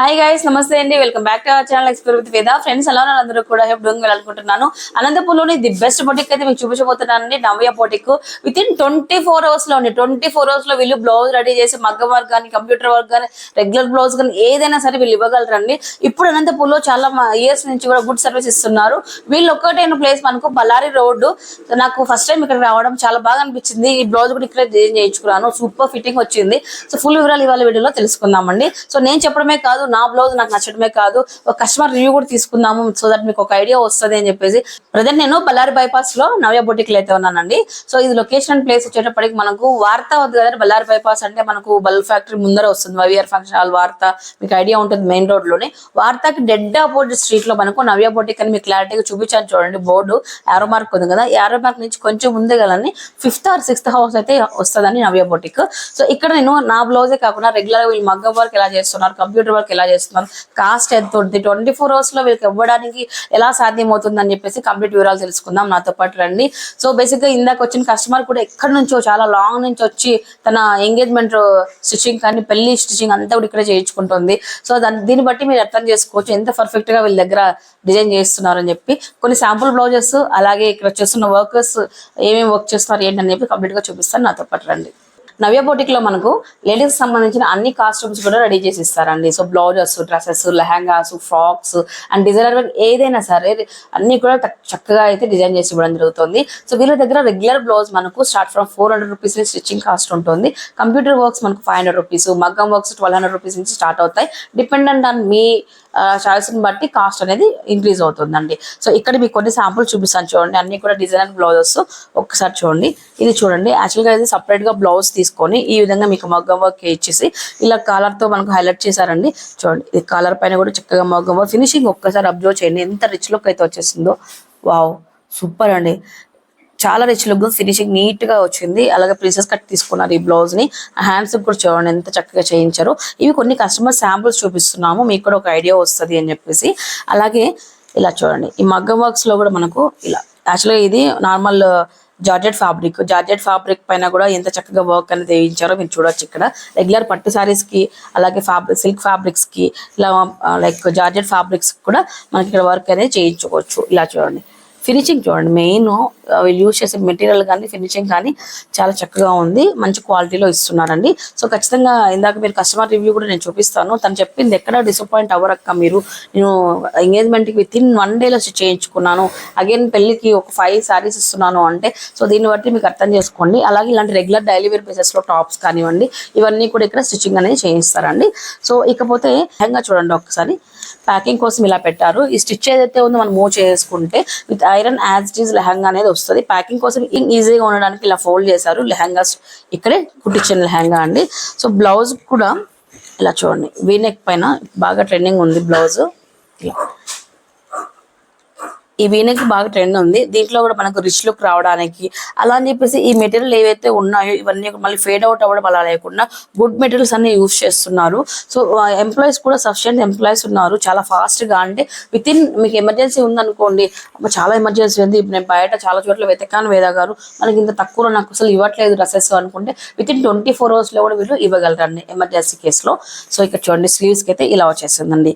Hi guys నమస్తే అండి. Welcome back to our channel ఎక్స్పీర్ with Veda friends ఎలా ఉన్నారు అందరూ కూడా? హెప్ డూయింగ్ వెళ్ళాలనుకుంటున్నాను అనంతపూర్లోని ది బెస్ట్ బొటిక్ అయితే మీకు చూపించబోతున్నాను అండి Navya boutique within twenty four అవర్స్లో అండి. ట్వంటీ ఫోర్ అవర్స్లో వీళ్ళు బ్లౌజ్ రెడీ చేసి మగ్గ వర్క్ కానీ కంప్యూటర్ వర్క్ కానీ రెగ్యులర్ బ్లౌజ్ కానీ ఏదైనా సరే వీళ్ళు ఇవ్వగలరండి. ఇప్పుడు అనంతపూర్లో చాలా ఇయర్స్ నుంచి కూడా గుడ్ సర్వీస్ ఇస్తున్నారు. వీళ్ళు ఒక్కటైన ప్లేస్ మనకు బల్లారి రోడ్డు నాకు ఫస్ట్ టైం ఇక్కడ రావడం చాలా బాగా అనిపించింది. ఈ బ్లౌజ్ కూడా ఇక్కడ చేయించుకున్నాను. సూపర్ ఫిట్టింగ్ వచ్చింది. సో ఫుల్ వివరాలు ఇవాళ వీడియోలో తెలుసుకుందామండి. సో నేను చెప్పడమే కాదు నా బ్లౌజ్ నాకు నచ్చడమే కాదు ఒక కస్టమర్ రివ్యూ కూడా తీసుకుందాము సో దట్ మీకు ఒక ఐడియా వస్తుంది అని చెప్పేసి. ప్రజెంట్ నేను బళ్ళారి బైపాస్లో నవ్య బొటిక్లు అయితే ఉన్నానండి. సో ఇది లొకేషన్ అండ్ ప్లేస్ వచ్చేటప్పటికి మనకు వార్త వద్దు కదా బళ్ళారి బైపాస్ అంటే మనకు బల్ ఫ్యాక్టరీ ముందర వస్తుంది వైవిఆర్ ఫంక్షన్ హాల్ వార్త మీకు ఐడియా ఉంటుంది మెయిన్ రోడ్లోనే. వార్తకి డెడ్ అపోజిట్ స్ట్రీట్లో మనకు నవ్య బొటిక్ అని మీకు క్లారిటీగా చూపించాను చూడండి బోర్డు యారో మార్క్ ఉంది కదా యారో మార్క్ నుంచి కొంచెం ముందు కదండి ఫిఫ్త్ ఆర్ సిక్స్త్ హౌస్ అయితే వస్తుందని నవ్య బొటిక్ సో ఇక్కడ నేను నా బ్లౌజే కాకుండా రెగ్యులర్ వీళ్ళు మగ్గ వర్క్ ఎలా చేస్తున్నారు కంప్యూటర్ వర్క్ ఎలా చేస్తున్నారు కాస్ట్ ఎంత ఉంది ట్వంటీ ఫోర్ అవర్స్లో వీళ్ళకి ఇవ్వడానికి ఎలా సాధ్యమవుతుంది అని చెప్పేసి కంప్లీట్ వివరాలు తెలుసుకుందాం నాతో పాటు రండి. సో బేసిక్గా ఇందాక వచ్చిన కస్టమర్ కూడా ఎక్కడి నుంచో చాలా లాంగ్ నుంచి వచ్చి తన ఎంగేజ్మెంట్ స్టిచ్చింగ్ కానీ పెళ్ళి స్టిచ్చింగ్ అంతా కూడా ఇక్కడ చేయించుకుంటుంది. సో దాన్ని దీన్ని బట్టి మీరు అర్థం చేసుకోవచ్చు ఎంత పర్ఫెక్ట్గా వీళ్ళ దగ్గర డిజైన్ చేస్తున్నారు అని చెప్పి. కొన్ని శాంపుల్ బ్లౌజెస్ అలాగే ఇక్కడ చేస్తున్న వర్కర్స్ ఏమేమి వర్క్ చేస్తున్నారు ఏంటని చెప్పి కంప్లీట్గా చూపిస్తాను. నాతో పాటు రండి. నవ్య బోటిక్లో మనకు లేడీస్ సంబంధించిన అన్ని కాస్ట్యూమ్స్ కూడా రెడీ చేసి ఇస్తారండి so blouses dresses lehengas frocks and designer ఏదైనా సరే అన్ని కూడా చక్కగా అయితే డిజైన్ చేసి ఇవ్వడం జరుగుతుంది. సో వీళ్ళ దగ్గర రెగ్యులర్ బ్లౌజ్ మనకు start from four hundred rupees నుంచి స్టిచ్చింగ్ కాస్ట్ ఉంటుంది. కంప్యూటర్ వర్క్స్ మనకు ఫైవ్ హండ్రెడ్ రూపీస్ మగ్గం వర్క్స్ ట్వెల్వ్ హండ్రెడ్ రూపీస్ నుంచి స్టార్ట్ అవుతాయి. డిపెండెంట్ ఆన్ మీ చాయిస్ బట్టి కాస్ట్ అనేది ఇంక్రీజ్ అవుతుందండి. సో ఇక్కడ మీకు కొన్ని శాంపుల్ చూపిస్తాను చూడండి. అన్ని కూడా డిజైనర్ బ్లౌజెస్ ఒక్కసారి చూడండి. ఇది చూడండి. యాక్చువల్గా ఇది సపరేట్గా బ్లౌజ్ తీసుకొని ఈ విధంగా మీకు మగ్గం వర్క్ ఇచ్చేసి ఇలా కాలర్తో మనకు హైలైట్ చేశారండి. చూడండి. ఇది కాలర్ పైన కూడా చక్కగా మగ్గం వర్క్ ఫినిషింగ్ ఒక్కసారి అబ్జర్వ్ చేయండి. ఎంత రిచ్ లుక్ అయితే వచ్చేసిందో. వావ్ సూపర్ అండి. చాలా రిచ్ లుక్ ఫినిషింగ్ నీట్గా వచ్చింది. అలాగే ప్రిన్సెస్ కట్ తీసుకున్నారు ఈ బ్లౌజ్ని. హ్యాండ్స్ కూడా చూడండి ఎంత చక్కగా చేయించారు. ఇవి కొన్ని కస్టమర్ శాంపుల్స్ చూపిస్తున్నాము మీకు కూడా ఒక ఐడియా వస్తుంది అని చెప్పేసి. అలాగే ఇలా చూడండి ఈ మగ్గం వర్క్స్లో కూడా మనకు ఇలా యాక్చువల్గా ఇది normal georgette fabric georgette fabric పైన కూడా ఎంత చక్కగా వర్క్ అనేది వేయించారో మీరు చూడొచ్చు ఇక్కడ. రెగ్యులర్ పట్టు సారీస్కి అలాగే ఫ్యాబ్రిక్ సిల్క్ ఫ్యాబ్రిక్స్కి ఇలా లైక్ జార్జెట్ ఫ్యాబ్రిక్స్ కూడా మనకి ఇక్కడ వర్క్ అనేది చేయించుకోవచ్చు. ఇలా చూడండి. ఫినిషింగ్ చూడండి మెయిన్ వీళ్ళు యూజ్ చేసే మెటీరియల్ కానీ ఫినిషింగ్ కానీ చాలా చక్కగా ఉంది. మంచి క్వాలిటీలో ఇస్తున్నారండి. సో ఖచ్చితంగా ఇందాక మీరు కస్టమర్ రివ్యూ కూడా నేను చూపిస్తాను. తను చెప్పింది ఎక్కడ డిసప్పాయింట్ అవ్వరక్క మీరు? నేను ఎంగేజ్మెంట్కి విత్ ఇన్ వన్ డేలో చేయించుకున్నాను. అగైన్ పెళ్ళికి ఒక ఫైవ్ సారీస్ ఇస్తున్నాను అంటే సో దీన్ని బట్టి మీకు అర్థం చేసుకోండి. అలాగే ఇలాంటి రెగ్యులర్ డైలీ వేర్ బేసెస్లో టాప్స్ కానివ్వండి ఇవన్నీ కూడా ఇక్కడ స్టిచ్చింగ్ అనేది చేయిస్తారండి. సో ఇకపోతే లెహంగా చూడండి ఒకసారి ప్యాకింగ్ కోసం ఇలా పెట్టారు. ఈ స్టిచ్ ఏదైతే ఉందో మనం మూవ్ చేసుకుంటే with iron as it is lehenga అనేది వస్తుంది. ప్యాకింగ్ కోసం ఈజీగా ఉండడానికి ఇలా ఫోల్డ్ చేశారు. లెహంగాస్ ఇక్కడే కుట్టించిన లెహంగా అండి. సో బ్లౌజ్ కూడా ఇలా చూడండి. వీనెక్ పైన బాగా ట్రెండింగ్ ఉంది బ్లౌజ్. ఇలా. ఈ వీనెక్ బాగా ట్రెండ్ ఉంది. దీంట్లో కూడా మనకు రిచ్ లుక్ రావడానికి అలా అని చెప్పేసి ఈ మెటీరియల్ ఏవైతే ఉన్నాయో ఇవన్నీ మళ్ళీ ఫేడ్ అవుట్ అవ్వడం అలా లేకుండా గుడ్ మెటీరియల్స్ అన్ని యూస్ చేస్తున్నారు. సో ఎంప్లాయీస్ కూడా సఫిషియంట్ ఎంప్లాయీస్ ఉన్నారు. చాలా ఫాస్ట్గా అంటే విత్ ఇన్ మీకు ఎమర్జెన్సీ ఉందనుకోండి చాలా ఎమర్జెన్సీ ఉంది. నేను బయట చాలా చోట్ల వెతకాను వేద గారు మనకి ఇంత తక్కువ నాకు అసలు ఇవ్వట్లేదు డ్రెస్సెస్ అనుకుంటే విత్ ఇన్ ట్వంటీ ఫోర్ అవర్స్లో కూడా వీళ్ళు ఇవ్వగలరండి ఎమర్జెన్సీ కేసులో సో ఇక్కడ చూడండి స్లీవ్స్కి అయితే ఇలా వచ్చేసిందండి.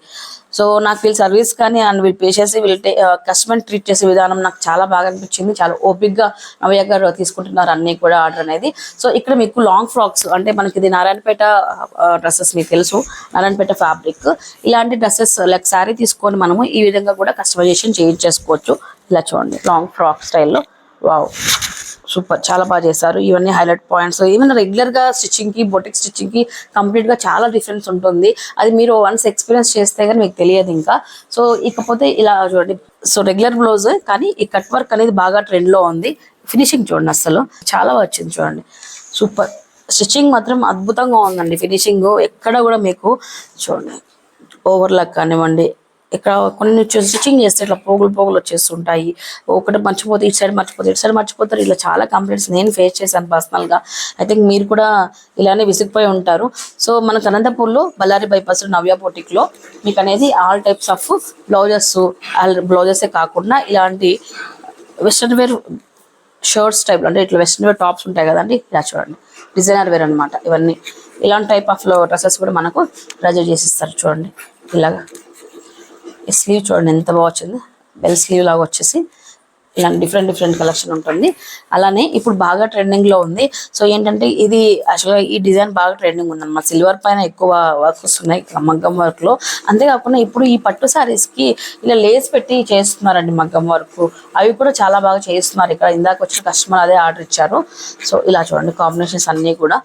సో నాకు వీళ్ళ సర్వీస్ కానీ అండ్ వీళ్ళ పేషెన్స్ వీళ్ళ కస్టమర్ ట్రీట్ చేసే విధానం నాకు చాలా బాగా అనిపించింది. చాలా ఓపిక్గా నవయ్య గారు తీసుకుంటున్నారు అన్ని కూడా ఆర్డర్ అనేది. సో ఇక్కడ మీకు లాంగ్ ఫ్రాక్స్ అంటే మనకి ఇది నారాయణపేట డ్రెస్సెస్ మీకు తెలుసు. నారాయణపేట ఫ్యాబ్రిక్ ఇలాంటి డ్రెస్సెస్ లైక్ శారీ తీసుకొని మనము ఈ విధంగా కూడా కస్టమైజేషన్ చేయించేసుకోవచ్చు. ఇలా చూడండి. లాంగ్ ఫ్రాక్ స్టైల్లో వావ్ సూపర్ చాలా బాగా చేశారు. ఇవన్నీ హైలైట్ పాయింట్స్. ఈవెన్ రెగ్యులర్గా స్టిచ్చింగ్కి బొటిక్ స్టిచ్చింగ్కి కంప్లీట్గా చాలా డిఫరెన్స్ ఉంటుంది. అది మీరు వన్స్ ఎక్స్పీరియన్స్ చేస్తే కానీ మీకు తెలియదు ఇంకా. సో ఇకపోతే ఇలా చూడండి. సో రెగ్యులర్ బ్లౌజ్ కానీ ఈ కట్ వర్క్ అనేది బాగా ట్రెండ్లో ఉంది. ఫినిషింగ్ చూడండి అసలు చాలా వచ్చింది చూడండి. సూపర్ స్టిచ్చింగ్ మాత్రం అద్భుతంగా ఉందండి. ఫినిషింగ్ ఎక్కడ కూడా మీకు చూడండి. ఓవర్లాక్ కానివ్వండి ఇక్కడ కొన్ని స్టిచ్చింగ్ చేస్తే ఇట్లా పోగులు పోగులు వచ్చేస్తుంటాయి. ఒకటి మర్చిపోతే ఇటు సైడ్ మర్చిపోతే ఇటు సైడ్ మర్చిపోతారు. ఇలా చాలా కంప్లైంట్స్ నేను ఫేస్ చేశాను పర్సనల్గా ఐ థింక్ మీరు కూడా ఇలానే విసిగిపోయి ఉంటారు. సో మనకు అనంతపూర్లో బళ్ళారి బైపాస్ నవ్య బొటిక్ మీకు అనేది ఆల్ టైప్స్ ఆఫ్ బ్లౌజెస్ బ్లౌజెసే కాకుండా ఇలాంటి వెస్ట్రన్ వేర్ షర్ట్స్ టైప్ అంటే ఇట్లా వెస్ట్రన్ వేర్ టాప్స్ ఉంటాయి కదండి ఇలా చూడండి. డిజైనర్ వేర్ అన్నమాట ఇవన్నీ. ఇలాంటి టైప్ ఆఫ్ డ్రెస్సెస్ కూడా మనకు రెజర్ చేసి ఇస్తారు చూడండి. ఇలాగా. ఈ స్లీవ్ చూడండి ఎంత బాగా వచ్చింది. బెల్ స్లీవ్ లాగా వచ్చేసి ఇలాంటి డిఫరెంట్ డిఫరెంట్ కలెక్షన్ ఉంటుంది. అలానే ఇప్పుడు బాగా ట్రెండింగ్లో ఉంది. సో ఏంటంటే ఇది యాక్చువల్గా ఈ డిజైన్ బాగా ట్రెండింగ్ ఉంది అన్నమాట సిల్వర్ పైన ఎక్కువ వర్క్ వస్తున్నాయి మగ్గం వర్క్లో. అంతేకాకుండా ఇప్పుడు ఈ పట్టు సారీస్కి ఇలా లేస్ పెట్టి చేస్తున్నారండి మగ్గం వర్క్ అవి కూడా చాలా బాగా చేస్తున్నారు. ఇక్కడ ఇందాక వచ్చిన కస్టమర్ అదే ఆర్డర్ ఇచ్చారు. సో ఇలా చూడండి కాంబినేషన్స్ అన్నీ కూడా.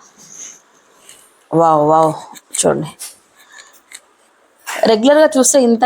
వావ్ వావ్ చూడండి. రెగ్యులర్గా చూస్తే ఇంత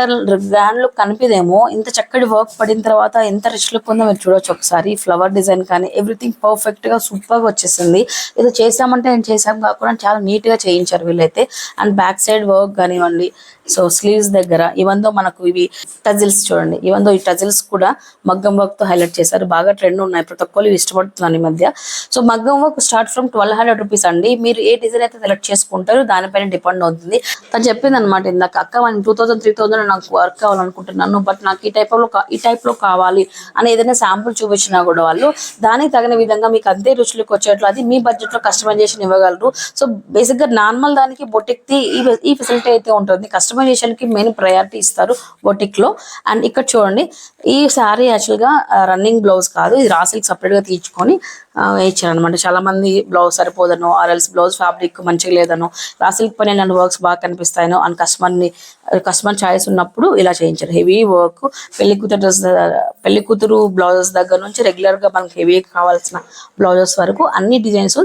గ్రాండ్ లుక్ కనిపిదేమో. ఇంత చక్కటి వర్క్ పడిన తర్వాత ఎంత రిచ్ లుక్ ఉందో మీరు చూడొచ్చు ఒకసారి. ఫ్లవర్ డిజైన్ కానీ ఎవ్రీథింగ్ పర్ఫెక్ట్గా సూపర్గా వచ్చేసింది. ఇది చేసామంటే నేను చేసాం కాకుండా చాలా నీట్గా చేయించారు వీళ్ళైతే. అండ్ బ్యాక్ సైడ్ వర్క్ కానివ్వండి సో స్లీవ్స్ దగ్గర ఇవందో మనకు ఇవి టజిల్స్ చూడండి ఇవందో ఈ టజిల్స్ కూడా మగ్గం వర్క్తో హైలైట్ చేశారు బాగా ట్రెండ్ ఉన్నాయి. ప్రతి ఒక్కరు ఇష్టపడుతున్నాను ఈ మధ్య. సో మగ్గం work start from twelve hundred rupees అండి. మీరు ఏ డిజైన్ అయితే సెలెక్ట్ చేసుకుంటారో దానిపైన డిపెండ్ అవుతుంది. తను చెప్పింది అనమాట ఇందాక అక్క one two thousand three thousand నాకు వర్క్ కావాలనుకుంటున్నాను బట్ నాకు ఈ టైప్లో ఈ టైప్లో కావాలి అని ఏదైనా శాంపుల్ చూపించినా కూడా వాళ్ళు దానికి తగిన విధంగా మీకు అంతే రుచులకు వచ్చేట్లు అది మీ బడ్జెట్లో కస్టమైజేషన్ ఇవ్వగలరు. సో బేసిక్గా నార్మల్ దానికి బొటిక్ ఈ ఫెసిలిటీ అయితే ఉంటుంది. కస్టమర్ కి మెయిన్ ప్రయారిటీ ఇస్తారు బొటిక్లో అండ్ ఇక్కడ చూడండి ఈ శారీ యాక్చువల్గా రన్నింగ్ బ్లౌజ్ కాదు ఇది రాసిల్క్ సపరేట్గా తీర్చుకొని వేయించారు అనమాట చాలా మంది బ్లౌజ్ సరిపోదనో ఆర్ఎల్స్ బ్లౌజ్ ఫ్యాబ్రిక్ మంచిగా లేదను రాసిల్క్ పని ఇలాంటి వర్క్స్ బాగా కనిపిస్తాయను అని కస్టమర్ని కస్టమర్ చాయిస్ ఉన్నప్పుడు ఇలా చేయించారు. హెవీ వర్క్ పెళ్ళి కూతురు డ్రెస్ పెళ్ళి కూతురు బ్లౌజెస్ దగ్గర నుంచి రెగ్యులర్గా మనకి హెవీ కావాల్సిన బ్లౌజెస్ వరకు అన్ని డిజైన్స్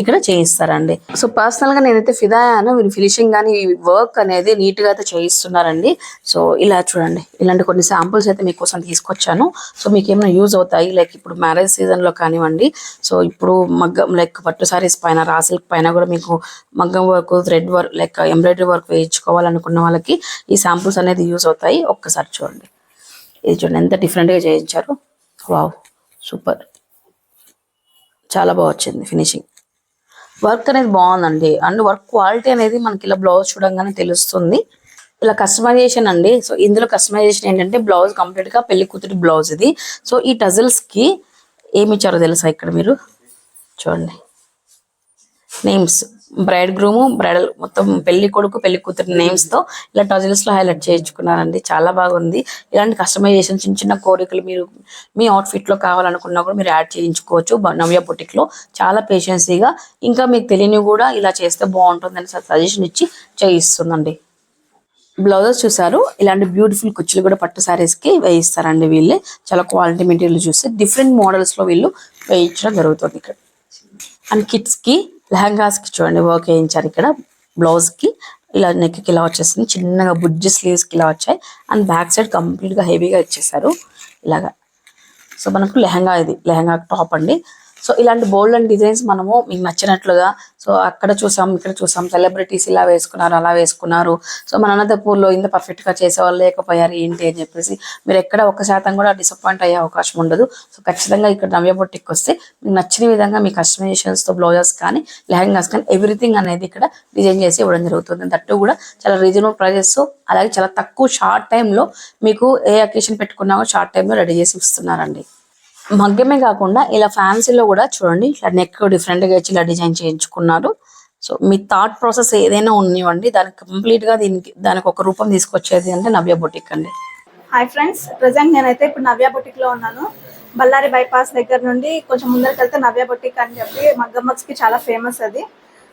ఇక్కడ చేయిస్తారండి. సో పర్సనల్గా నేనైతే ఫిదా అయ్యాను. వీళ్ళు ఫినిషింగ్ కానీ వర్క్ అనేది నీట్గా అయితే చేయిస్తున్నారండి. సో ఇలా చూడండి. ఇలాంటి కొన్ని శాంపుల్స్ అయితే మీకోసం తీసుకొచ్చాను. సో మీకు ఏమైనా యూజ్ అవుతాయి? లైక్ ఇప్పుడు మ్యారేజ్ సీజన్లో కానివ్వండి సో ఇప్పుడు మగ్గం లైక్ పట్టు సారీస్ పైన రాసిల్క్ పైన కూడా మీకు మగ్గం work thread work like embroidery work వేయించుకోవాలనుకున్న వాళ్ళకి ఈ శాంపుల్స్ అనేది యూస్ అవుతాయి. ఒక్కసారి చూడండి. ఇది చూడండి ఎంత డిఫరెంట్గా చేయించారు. వావ్ సూపర్ చాలా బాగా వచ్చింది ఫినిషింగ్ వర్క్ అనేది బాగుందండి. అండ్ వర్క్ క్వాలిటీ అనేది మనకి ఇలా బ్లౌజ్ చూడంగానే తెలుస్తుంది. ఇలా కస్టమైజేషన్ అండి. సో ఇందులో కస్టమైజేషన్ ఏంటంటే బ్లౌజ్ కంప్లీట్గా పెళ్ళి కూతురి బ్లౌజ్ ఇది. సో ఈ టజిల్స్కి ఏమి ఇచ్చారో తెలుసా ఇక్కడ మీరు? చూడండి. నేమ్స్ బ్రైడ్ గ్రూమ్ బ్రైడల్ మొత్తం పెళ్ళి కొడుకు పెళ్ళి కూతురు నేమ్స్తో ఇలా టజిల్స్లో హైలైట్ చేయించుకున్నారండి. చాలా బాగుంది. ఇలాంటి కస్టమైజేషన్ చిన్న చిన్న కోరికలు మీరు మీ అవుట్ఫిట్లో కావాలనుకున్నా కూడా మీరు యాడ్ చేయించుకోవచ్చు. నవ్య బుటిక్లో చాలా పేషెన్సీగా ఇంకా మీకు తెలియని కూడా ఇలా చేస్తే బాగుంటుందని సజెషన్ ఇచ్చి చేయిస్తుందండి. బ్లౌజెస్ చూసారు ఇలాంటి బ్యూటిఫుల్ కుచ్చులు కూడా పట్టు సారీస్కి వేయిస్తారండి వీళ్ళే. చాలా క్వాలిటీ మెటీరియల్ చూస్తే డిఫరెంట్ మోడల్స్లో వీళ్ళు వేయించడం జరుగుతుంది ఇక్కడ. అండ్ కిడ్స్కి లెహంగాస్కి చూడండి వర్క్ వేయించారు ఇక్కడ. బ్లౌజ్కి ఇలా నెక్కి ఇలా వచ్చేసింది. చిన్నగా బుజ్జి స్లీవ్స్కి ఇలా వచ్చాయి. అండ్ బ్యాక్ సైడ్ కంప్లీట్గా హెవీగా ఇచ్చేసారు ఇలాగా. సో మనకు లెహంగా ఇది. లెహంగా టాప్ అండి. సో ఇలాంటి బోల్డ్ అండ్ డిజైన్స్ మనము మీకు నచ్చినట్లుగా సో అక్కడ చూసాం ఇక్కడ చూసాం సెలబ్రిటీస్ ఇలా వేసుకున్నారు అలా వేసుకున్నారు. సో మన అనంతపూర్లో ఇంత పర్ఫెక్ట్గా చేసేవాళ్ళు లేకపోయారు ఏంటి అని చెప్పేసి మీరు ఎక్కడ ఒక్క శాతం కూడా డిసప్పాయింట్ అయ్యే అవకాశం ఉండదు. సో ఖచ్చితంగా ఇక్కడ నవ్య బొట్టికి వస్తే మీకు నచ్చిన విధంగా మీ కస్టమైజేషన్స్తో బ్లౌజెస్ కానీ లెహంగాస్ కానీ ఎవ్రీథింగ్ అనేది ఇక్కడ డిజైన్ చేసి ఇవ్వడం జరుగుతుంది. దట్టు కూడా చాలా రీజనబుల్ ప్రైజెస్ అలాగే చాలా తక్కువ షార్ట్ టైంలో మీకు ఏ అకేషన్ పెట్టుకున్నామో షార్ట్ టైంలో రెడీ చేసి ఇస్తున్నారండి. మగ్గమే కాకుండా ఇలా ఫ్యాన్సీలో కూడా చూడండి ఇట్లా నెక్ డిఫరెంట్గా ఇచ్చి ఇలా డిజైన్ చేయించుకున్నారు. సో మీ థాట్ ప్రాసెస్ ఏదైనా ఉన్నివ్వండి దానికి కంప్లీట్గా దీనికి దానికి ఒక రూపం తీసుకొచ్చేది అంటే నవ్య బొటిక్ అండి. హాయ్ ఫ్రెండ్స్ ప్రజెంట్ నేనైతే ఇప్పుడు నవ్య బొటిక్లో ఉన్నాను. బళ్ళారి బైపాస్ దగ్గర నుండి కొంచెం ముందరికి వెళ్తే నవ్య బొటిక్ అని చెప్పి మగ్గమ్మక్స్కి కి చాలా ఫేమస్ అది.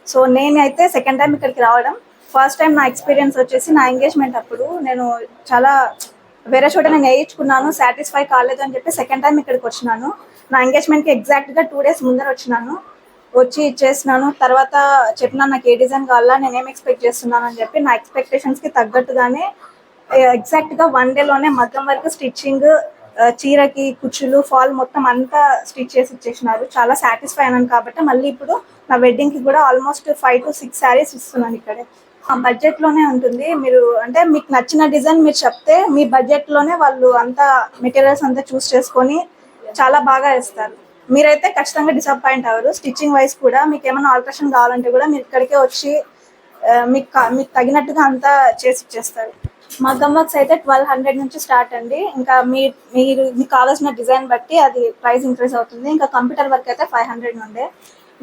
సో నేనైతే సెకండ్ టైం ఇక్కడికి రావడం. ఫస్ట్ టైం నా ఎక్స్పీరియన్స్ వచ్చేసి నా ఎంగేజ్మెంట్ అప్పుడు నేను చాలా వేరే చోట నేను వేయించుకున్నాను సాటిస్ఫై కాలేదు అని చెప్పి సెకండ్ టైం ఇక్కడికి వచ్చినాను. నా ఎంగేజ్మెంట్కి ఎగ్జాక్ట్గా టూ డేస్ ముందర వచ్చినాను. వచ్చి ఇచ్చేసినాను. తర్వాత చెప్పినా నాకు ఏ డిజైన్ కావాలా నేను ఏం ఎక్స్పెక్ట్ చేస్తున్నాను అని చెప్పి నా ఎక్స్పెక్టేషన్స్కి తగ్గట్టుగానే ఎగ్జాక్ట్గా వన్ డేలోనే మగ్గం వరకు స్టిచ్చింగ్ చీరకి కుచ్చులు ఫాల్ మొత్తం అంతా స్టిచ్ చేసి ఇచ్చేసినారు. చాలా సాటిస్ఫై అయినాను కాబట్టి మళ్ళీ ఇప్పుడు నా వెడ్డింగ్కి కూడా almost five to six saris ఇస్తున్నాను ఇక్కడే. బడ్జెట్లోనే ఉంటుంది. మీరు అంటే మీకు నచ్చిన డిజైన్ మీరు చెప్తే మీ బడ్జెట్లోనే వాళ్ళు అంతా మెటీరియల్స్ అంతా చూస్ చేసుకొని చాలా బాగా ఇస్తారు మీరైతే ఖచ్చితంగా డిసప్పాయింట్ అవ్వరు. స్టిచ్చింగ్ వైస్ కూడా మీకు ఏమైనా ఆల్ట్రేషన్ కావాలంటే కూడా మీరు ఇక్కడికే వచ్చి మీకు మీకు తగినట్టుగా అంతా చేసి ఇచ్చేస్తారు. మా గమ్మక్స్ అయితే ట్వెల్వ్ హండ్రెడ్ నుంచి స్టార్ట్ అండి. ఇంకా మీ మీరు మీకు కావాల్సిన డిజైన్ బట్టి అది ప్రైస్ ఇంక్రీజ్ అవుతుంది. ఇంకా కంప్యూటర్ వర్క్ అయితే ఫైవ్ హండ్రెడ్ నుండే.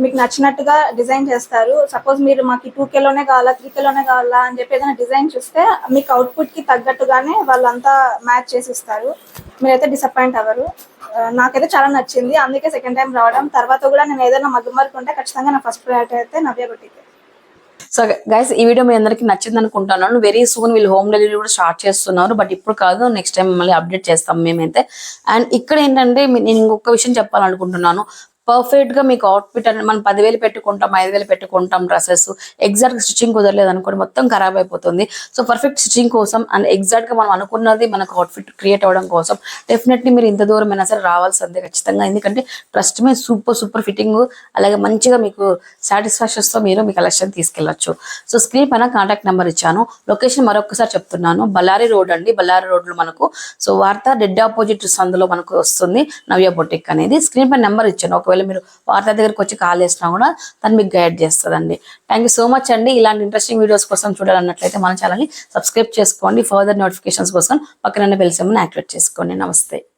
మీకు నచ్చినట్టుగా డిజైన్ చేస్తారు. సపోజ్ మీరు మాకు టూ కేలోనే కావాలా త్రీ కేలోనే కావాలా అని చెప్పి ఏదైనా డిజైన్ చూస్తే మీకు అవుట్పుట్కి తగ్గట్టుగానే వాళ్ళంతా మ్యాచ్ చేసి ఇస్తారు. మీరైతే డిసప్పాయింట్ అవ్వరు. నాకైతే చాలా నచ్చింది. అందుకే సెకండ్ టైం రావడం. తర్వాత కూడా నేను ఏదైనా మగ్గం వర్క్ ఉంటే ఖచ్చితంగా నా ఫస్ట్ ప్రయారిటీ అయితే నవ్య బుటిక్. సో గైస్ ఈ వీడియో మీ అందరికి నచ్చింది అనుకుంటున్నాను వెరీ సూన్ వీళ్ళు హోమ్ డెలివరీ కూడా స్టార్ట్ చేస్తున్నారు. బట్ ఇప్పుడు కాదు నెక్స్ట్ టైం మళ్ళీ అప్డేట్ చేస్తాం మేమైతే. అండ్ ఇక్కడ ఏంటంటే నేను ఇంకొక విషయం చెప్పాలనుకుంటున్నాను. పర్ఫెక్ట్గా మీకు అవుట్ఫిట్ అనేది మనం పదివేలు పెట్టుకుంటాం ఐదు వేలు పెట్టుకుంటాం డ్రెస్సెస్ ఎగ్జాక్ట్ స్టిచ్చింగ్ కుదరలేదు అనుకోండి మొత్తం ఖరాబ్ అయిపోతుంది. సో పర్ఫెక్ట్ స్టిచ్చింగ్ కోసం అండ్ ఎగ్జాక్ట్గా మనం అనుకున్నది మనకు అవుట్ఫిట్ క్రియేట్ అవ్వడం కోసం డెఫినెట్లీ మీరు ఇంత దూరం అయినా సరే రావాల్సిందే ఖచ్చితంగా. ఎందుకంటే ట్రస్ట్ మీ సూపర్ సూపర్ ఫిట్టింగ్ అలాగే మంచిగా మీకు సాటిస్ఫాక్షన్స్తో మీరు మీ కలెక్షన్ తీసుకెళ్ళొచ్చు సో స్క్రీన్ పైన కాంటాక్ట్ నెంబర్ ఇచ్చాను. లొకేషన్ మరొకసారి చెప్తున్నాను. బల్లారి రోడ్ అండి. బల్లారి రోడ్లో మనకు సో వార్త డెడ్ ఆపోజిట్ సందులో మనకు వస్తుంది నవ్య బొటిక్ అనేది. స్క్రీన్ పైన నెంబర్ ఇచ్చాను. ఒకవేళ మీరు వార్త దగ్గరికి వచ్చి కాల్ చేసినా కూడా తను మీకు గైడ్ చేస్తుందండి. థ్యాంక్ యూ సో మచ్ అండి. ఇలాంటి ఇంట్రెస్టింగ్ వీడియోస్ కోసం చూడాలన్నట్లయితే మన ఛానల్ని సబ్స్క్రైబ్ చేసుకోండి. ఫర్దర్ నోటిఫికేషన్స్ కోసం పక్కన బెల్ యాక్టివేట్ చేసుకోండి. నమస్తే.